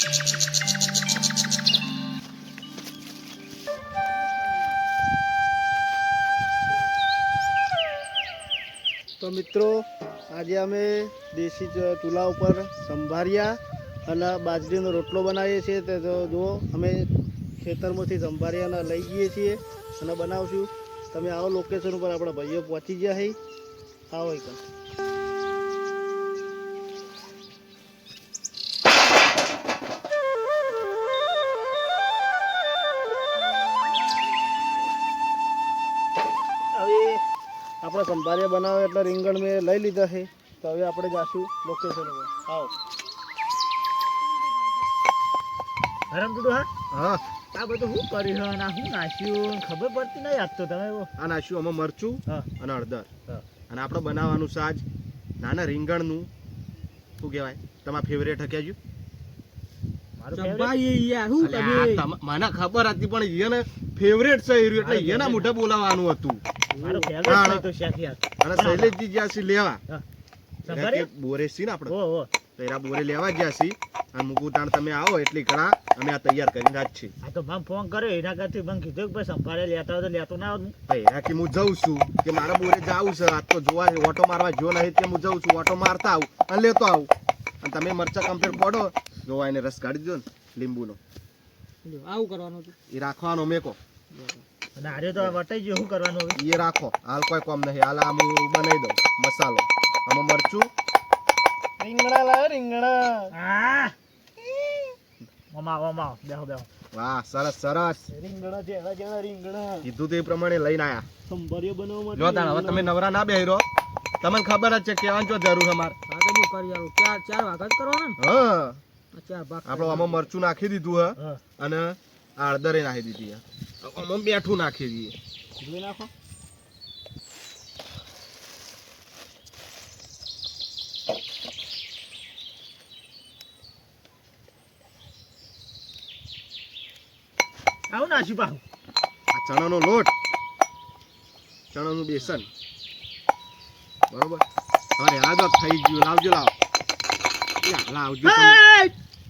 તો મિત્રો, આજે અમે દેશી ચૂલા ઉપર સંભાર્યા અને બાજરીનો રોટલો બનાવીએ છીએ. તે જુઓ, અમે ખેતરમાંથી સંભાર્યાના લઈ જઈએ છીએ અને બનાવશું. તમે આવો લોકેશન ઉપર આપણા ભાઈઓ પહોંચી હઈ આવો એક સંભાળ્યા બનાવે એટલે રીંગણ મેં લઈ લીધા છે. તો હવે આપણે જાશું લોકેશન ઉપર. આવો. હરમ ટુડુ હા? હા. આ બધું શું કર્યું હે અને શું નાખ્યું ખબર પડતી નહીં આજ તો તમે આ નાશ્યું અમે મરચું હા. અને હળદર. હા. અને આપણે બનાવવાનું સાજ નાના રીંગણનું. શું કહેવાય? તમારા ફેવરેટ હક્યા મને ખબર હતી પણ એને ફેવરેટ છે એટલે એના મોઢે બોલાવવાનું હતું. મારું હા. favourite છે તો શાકી હાથ. અને શૈલેષજી જ્યાં છે લેવા. સંભાળ્યા? કે બોરે છે ને આપણે? ઓ ઓ તો એરા બોરે લેવા જ્યાં છે. અને મૂકું તમે આવો એટલી કળા અમે આ તૈયાર કરીને રાખ છે આ તો મને ફોન કર્યો એના કરતી મને કીધું કે ભાઈ સંભાળે લેતા હોય તો લેતો ના આવું કે હું જઉં છું કે મારા બોરે જાવું છે આ તો જોવા ઓટો મારવા જો નહીં કે હું જઉં છું ઓટો મારતા આવું અને લેતો આવું. અને તમે મરચા કમ્પ્લેટ પડો જોવા એને રસ કાઢી દો ને લીંબુનો. આવું કરવાનું એ રાખવાનો મેકો. તો વટાઈ ગયો શું કરવાનું હવે? એ રાખો હાલ કોઈ કોમ નહીં હાલ આ બનાવી દઉં મસાલો. આમાં મરચું. રીંગણા લાવે રીંગણા. આ! ઓમાં ઓમાં બેહો બેહો. વાહ સરસ સરસ. રીંગણા જેવા જેવા રીંગણા. કીધું તે પ્રમાણે લઈને આયા. બનાવવા માટે હવે તમે નવરા ના બેહી રહો તમને ખબર જ છે કેવાની જો જરૂર અમાર. ચાર ચાર વાગત કરવાના હા. ચાર ભાગ આપણો આમાં મરચું નાખી દીધું હે. અને આ હળદરે નાખી દીધી આમાં બેઠું નાખી દઈએ જોઈ નાખો. આવું પાછું. આ ચણાનો લોટ. ચણાનું બેસન. બરોબર? હવે આ થઈ ગયું. લાવજો લાવ. એ આ લાવજો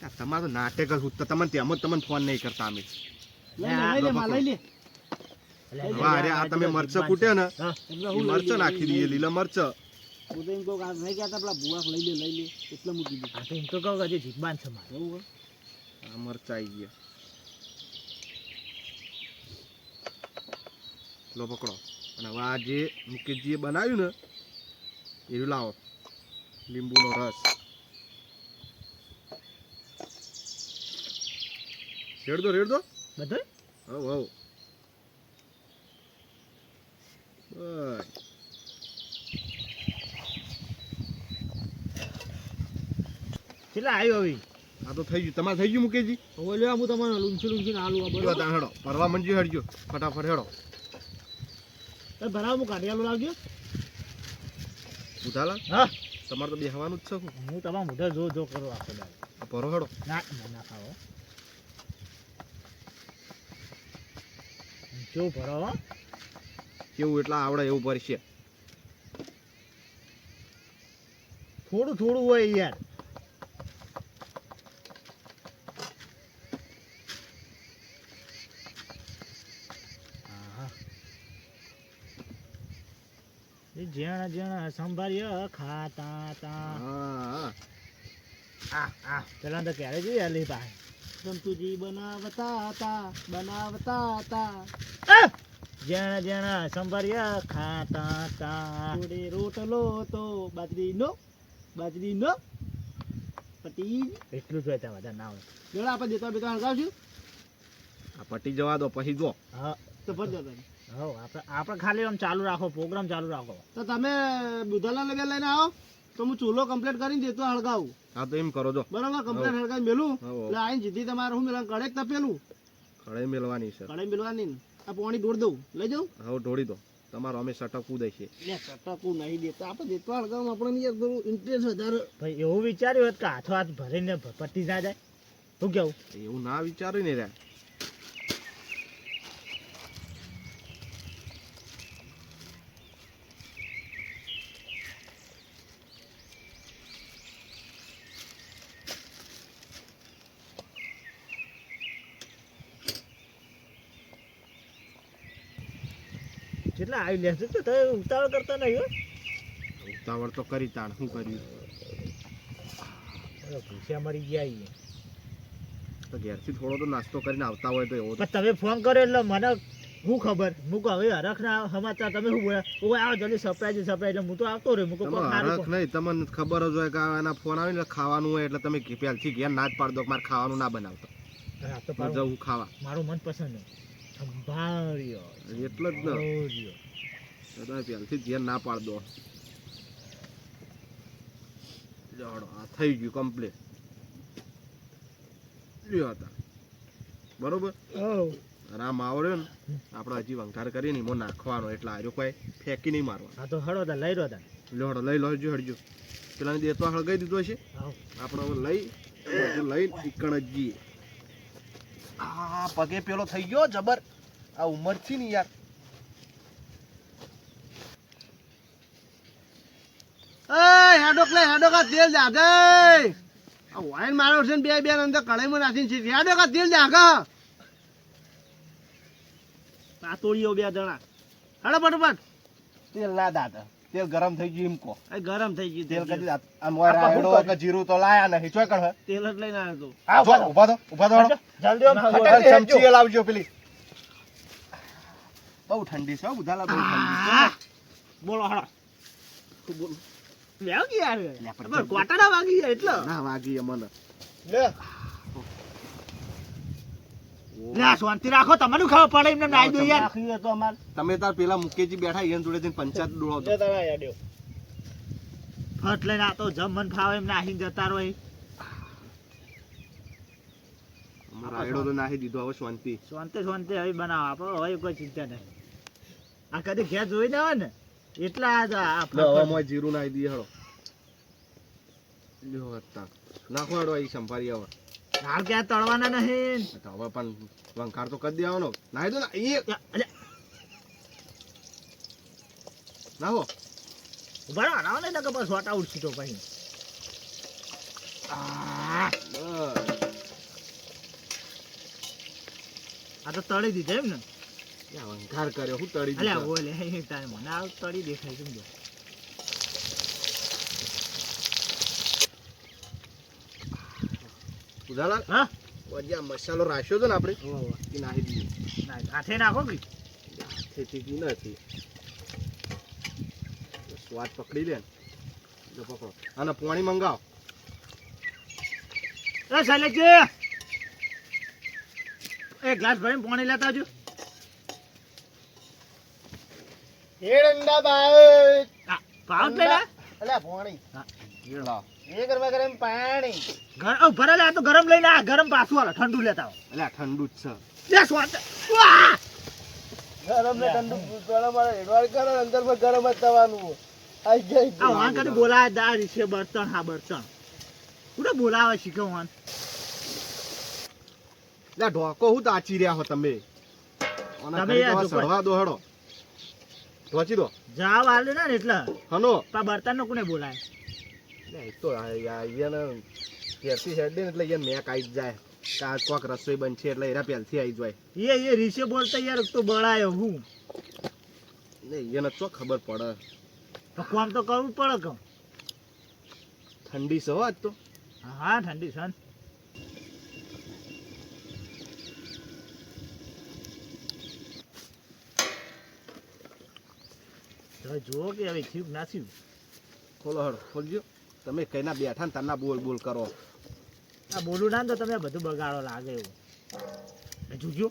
તમે તમારું નાટક તમને તેમ તમને ફોન નહીં કરતા અમે અરે આ તમે નાખી દઈએ લીલા મરચા લઈ લે એટલે મૂકી દીધું આ તો એમ મરચા આવી ગયા લો પકડો અને હવે આ જે મુકેશજીએ બનાવ્યું ને એ લાવો લીંબુનો રસ રેડ દો રેડ દો બધું બસ. કેટલા આવ્યો હવે આ તો થઈ ગયું. તમારે થઈ ગયું મુકેશજી? હવે લ્યો હું તમારે લૂંછી લૂંછી આલુ આ હેડો. ભરવા મંજી હેડજો. ફટાફટ હેડો. તો ભરાવ હું કાઢિયાલું લાવજો. ઉધાલા? હા. તમારે તો બેહવાનું જ છે. હું તમારા મોઢે જો જો કરો આખો દાડો આ હેડો. ના ના ના કેવું ભરો હો? કેવું એટલા આવડે એવું ભરશે. થોડું થોડું હોય યાર. જેણ જેણ સંભાળ્યો ખાતા તા. આ આ પેલા તો ક્યારે જોઈએ અલી ભાઈ? સંતુજી બનાવતા હતા બનાવતા હતા જેણ જેણ સંભાળ્યો ખાતા તા. જોડે રોટલો તો બાજરીનો બાજરીનો પટી. એટલું જોઈતા વધારે ના હોય. જોડે આપણે દેતા બેતા હળગાવશું આ પટી જવા દો પછી જો. હા. તો ભરજો તમે. હો આપણે આપણે ખાલી આમ ચાલુ રાખો પ્રોગ્રામ ચાલુ રાખો. તો તમે બુધાલા લગે લઈને આવો તો હું ચૂલો કમ્પ્લીટ કરીને દેતો હળગાવું. હા તો એમ કરો જો. બરાબર કમ્પ્લીટ હળગાવી મેલું. એટલે આઈને જીધી તમારે હું મેલા કડેક તપેલું. કડે મેલવાની છે. કડે મેલવાની ને. આ પાણી દોડ દઉં. લઈ જાઉં? હવે ઢોળી દો. તમારો અમે સટકવું દે છે લે ચટકું નહીં દેતા આપણે દેતો ગામ આપણને યાર થોડું ઇન્ટરેસ્ટ વધારે. ભાઈ એવું વિચાર્યું હોત કે હાથો હાથ ભરીને પટી ના જાય. શું કેવું? એવું ના વિચાર્યું ને રે કેટલા આવી લેશે તો તમે ઉતાવળ કરતા નહીં હો. ઉતાવળ તો કરી તાણ શું કર્યું? ભૂસ્યા મરી ગયા. તો ઘેરથી થોડો તો નાસ્તો કરીને આવતા હોય તો એવો તમે ફોન કર્યો એટલે મને હું ખબર? મૂકો હવે હરખના સમાચાર તમે શું બોલ્યા? હું આવો જલ્દી સરપ્રાઈઝ સરપ્રાઈઝ એટલે હું તો આવતો રહ્યો. સારું હરખ નહીં તમને ખબર જ હોય કે એના ફોન આવે ને ખાવાનું હોય એટલે તમે પહેલથી ઘેર ના જ પાડ દો મારે ખાવાનું ના બનાવતો. જવું ખાવા. મારું મનપસંદ સંભાળ્યો એટલે જ ને. પહેલથી જ ના પાડ દો જાડો આ થઈ ગયું કમ્પ્લીટ લ્યો હતા બરોબર? ને આપણે હજી વંકાર એમાં નાખવાનો એટલે આર્યો કોઈ ફેંકી નહીં મારવાનો. હા તો હળો તા લઈ રહ્યો તા લઈ લો હજુ હળજો. પેલા દેતો હળગાઈ દીધો છે. આપણે હવે લઈ લઈ ઈકણ જ જઈએ. આ પગે પેલો થઈ ગયો જબર. આ ઉંમર છે ને યાર. એ હેડોક લે હેડોક આ તેલ જાગે. આ વાઈન મારો છે બે બે અંદર કઢાઈમાં નાખીને છે. હેડોક તેલ જાગે. પાતોળીઓ બે જણા. હેડો ફટાફટ. તેલ ના દાદા તેલ ગરમ થઈ ગયું એમ એ ગરમ થઈ ગયું તેલ કદી આ મોય આપણે શું રાયડો કે જીરું તો લાયા નહીં. ચોકડ તેલ જ લઈને આવ્યો તો. ઊભા તો ઊભા તો જલ્દી. ચમચી લાવજો પેલી. બહુ ઠંડી છે હો, બુધાલા બહુ ઠંડી છે. બોલો હળો બોલ. લેવ કે યાર કોટાડા વાગી જાય એટલે. ના વાગી મને. લે. લે શાંતિ રાખો તમને ખબર પડે એમને નાઈ દો યાર અમારે. તમે તાર પેલા મુકેજી બેઠા એન જોડે જઈને પંચાયત ડોળો લે તારા હેડ્યો ફટ લઈને આ તો જમ મન ફાવે એમ નાહી જતા રહો. રાયડો તો નાખી દીધો હવે શાંતિ. શાંતિ શાંતિ હવે બનાવો. આપણે હવે કોઈ ચિંતા નહીં. આ કદી ઘેર જોઈ ના ને એટલા આ જ આ લે, ફટ હવે મોય જીરું નાખી દઈએ હળો લ્યો હતા નાખો હળો અહીં સંભારી હવે. હાલ ક્યાં તળવાના નહીં. હવે પણ વંકાર તો કરી દેવાનો. નાખી દો ને એ નાખો. ઊભા હરાવો ને કે બસ સોટા ઉડશી તો પછી. આ આ તો તળી દીધા એમ ને. વંકાર કર્યો હું તળી અલ્યા બોલે ટાઈમ મને આવ તળી દેખાય સમજો. ઉધાલા હા? મસાલો રાખ્યો હતો ને આપણે. એ નાખી હાથે નાખો કે? નથી. સ્વાદ પકડી લે ને. જો પકડો. અને પાણી મંગાવ. એ શૈલેષજી એ ગ્લાસ ભરીને પાણી લેતા આવજો. હેડંડા બાય અલ્યા ભોણી. એ ગરમા ગરમ પાણી. ઘર ઓ ભરે લે તો ગરમ લઈને આ ગરમ પાછું ઠંડુ લેતા આવો. એટલે ઠંડુ જ છે. લે સ્વાદ. વાહ! ગરમ ને ઠંડુ પૂછવાના મારે હેડવાડ કરો ને અંદરમાં ગરમ જ થવાનું. આઈ ગઈ. આ કદી છે બર્તન હા બર્તન પૂરા બોલાવે શીખો વાન ઢોકો હું તાચી રહ્યા હો તમે? આના તમે ઘરે યાર તો જો કોઈ- સડવા દો ઢોચી દો. જાવ આલે ને એટલે. હનો. પા બર્તન નો કોને બોલાય? એ તો અહીંયાને ઘેરથી હેડ દે ને એટલે અહીંયા મેક આવી જ જાય. કા કોક રસોઈ બનશે એટલે એના પેલથી આવી જાય. એ એ રીસે બોલતા યાર તો બળાયો હું. ને એને તો ખબર પડે. તો કોમ તો કરવું પડે કમ ઠંડી સવાજ તો. હા ઠંડી સન હવે જુઓ કે હવે થયું ના થયું. ખોલો હડો ખોલજો. તમે કઈના બેઠા ને તમને બોલ બોલ કરો. આ બોલું ના તો તમે બધું બગાડો લાગે એવું. જોજો.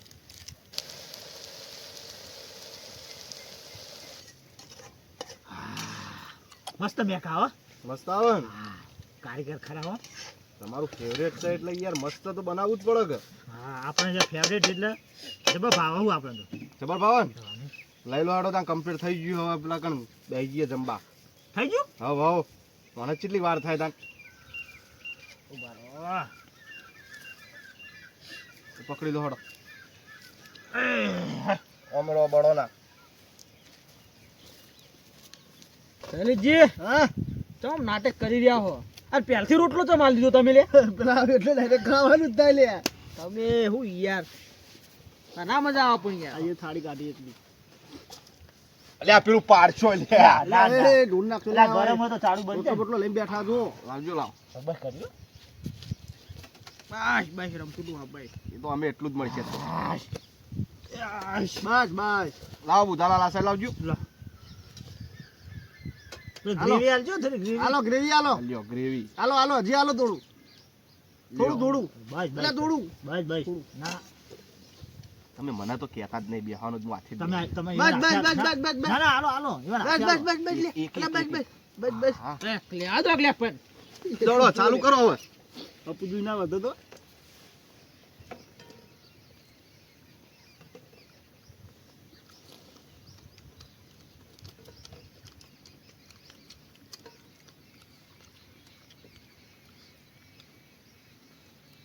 મસ્ત મેકા હો. મસ્ત આવે ને. કારીગર ખરા હો. તમારું ફેવરેટ છે એટલે યાર મસ્ત તો બનાવવું જ પડે કે. હા આપણે જે ફેવરેટ એટલે જબર ભાવ હું આપણે તો. જબર ભાવન લઈ લો આડો ત્યાં કમ્પ્લીટ થઈ ગયું હવે પેલા કણ બે ગઈએ જમવા. થઈ ગયું? હવે હવ. મને કેટલી વાર થાય ત્યાં. પકડી લો હાડો. બળો ના શૈલેષજી હા? ચમ નાટક કરી રહ્યા હો? આ પહેલથી રોટલો ચમ આલી દીધો તમે લે? પેલા એટલે ડાયરેક્ટ ખાવાનું જ થાય લે. તમે હું યાર. ના મજા આવે પણ યાર. આ થાળી કાઢી એટલી. અલ્યા આ પેલું પાડશો લે ના. એ ઢૂંઢ નાખજો લે, ગરમ હોય તો ચાલુ બંધ રોટલો બોટલો લઈને બેઠા જો લાવજો લાવ. બસ કરજો બસ બસ રમતું તું ભાઈ એ તો અમે એટલું જ મળશે. બસ બસ લાવો બુધાલાલ આ સાઈડ લાવજો. હાલો. ગ્રેવી આલજો થોડી ગ્રેવી. હાલો ગ્રેવી હાલો. લ્યો ગ્રેવી. હાલો હાલો હજી હાલો થોડું થોડું થોડું બસ બસ થોડું બસ બસ ના. તમે મને તો કહેતા જ નહીં બેહવાનું જ માથે તમે તમે બસ, બસ, બસ, બસ, બસ, બસ. ના ના હાલો હાલો બસ બસ બસ બસ બસ બસ બસ લે આ તો લે પણ દોડો ચાલુ કરો હવે. અપુજી ના વધો તો.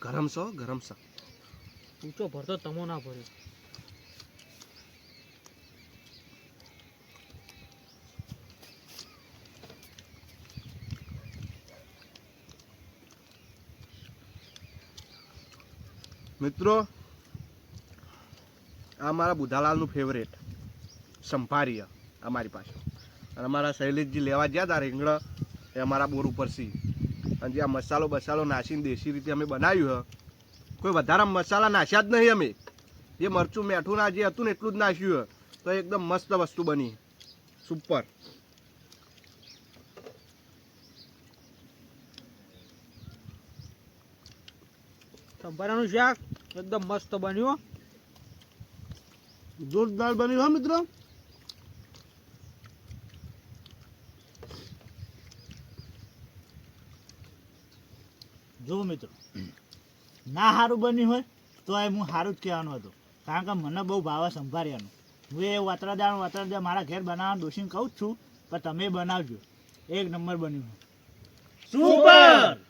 ગરમ છો ગરમ છો? ઊંચો ભરતો તમો ના ભર્યો. મિત્રો, આ મારા બુધાલાલનું ફેવરેટ સંભારીય, અમારી પાસે. અને અમારા શૈલેષજી લેવા ગયા હતા રીંગણ, એ અમારા બોર ઉપર સી અને જે આ મસાલો બસાલો નાસીને દેશી રીતે અમે બનાવ્યું હ, કોઈ વધારે મસાલા નાસ્યા જ નહીં અમે. જે મરચું મેઠું ના જે હતું ને એટલું જ નાસ્યું હોય તો એકદમ મસ્ત વસ્તુ બની. સુપર સંભારાનું શાક? એકદમ મસ્ત બન્યું જોરદાર બન્યું હા મિત્રો. જો મિત્રો ના સારું બન્યું હોય તો એ હું સારું જ કહેવાનું હતું. કારણ કે મને બહુ ભાવે સંભાળ્યાનું. હું એ વતરાદાણ વતરાદા મારા ઘેર બનાવવાનું દોષીને કહું જ છું પણ તમે બનાવજો. એક નંબર બન્યું. સુપર!